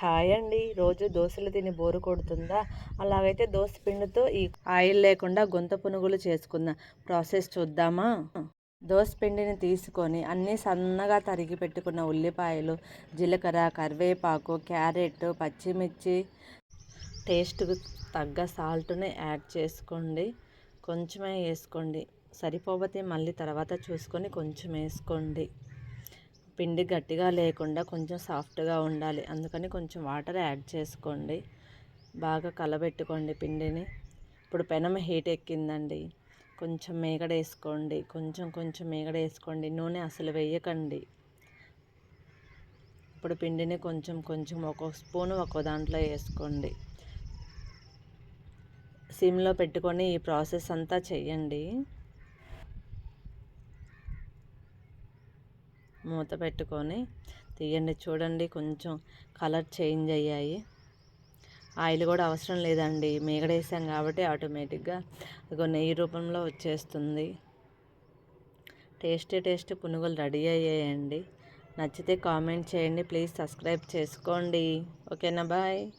Hi అండి రోజు దోశలు తిని బోరు కొడుతుందా? అలాగైతే దోశ పిండితో ఈ ఆయిల్ లేకుండా గొంత పునుగులు చేసుకుందాం. ప్రాసెస్ చూద్దామా? దోశ పిండిని తీసుకొని అన్నీ సన్నగా తరిగి పెట్టుకున్న ఉల్లిపాయలు జీలకర్ర కరివేపాకు క్యారెట్ పచ్చిమిర్చి టేస్ట్కు తగ్గ సాల్ట్ని యాడ్ చేసుకోండి. కొంచెమే వేసుకోండి. సరిపోతే మళ్ళీ తర్వాత చూసుకొని కొంచెం వేసుకోండి. పిండి గట్టిగా లేకుండా కొంచెం సాఫ్ట్గా ఉండాలి. అందుకని కొంచెం వాటర్ యాడ్ చేసుకోండి. బాగా కలబెట్టుకోండి పిండిని. ఇప్పుడు పెనం హీట్ ఎక్కిందండి. కొంచెం మేగడ వేసుకోండి. కొంచెం కొంచెం మేగడ వేసుకోండి. నూనె అసలు వేయకండి. ఇప్పుడు పిండిని కొంచెం కొంచెం ఒక్కొక్క స్పూన్ ఒక్కో దాంట్లో వేసుకోండి. సిమ్లో పెట్టుకొని ఈ ప్రాసెస్ అంతా చేయండి. మూత పెట్టుకొని తీయండి. చూడండి కొంచెం కలర్ చేంజ్ అయ్యాయి. ఆయిల్ కూడా అవసరం లేదండి. మేగడేసాం కాబట్టి ఆటోమేటిక్గా నెయ్యి రూపంలో వచ్చేస్తుంది. టేస్టీ టేస్ట్ పునుగులు రెడీ అయ్యాయండి. నచ్చితే కామెంట్ చేయండి. ప్లీజ్ సబ్స్క్రైబ్ చేసుకోండి. ఓకేనా? బాయ్.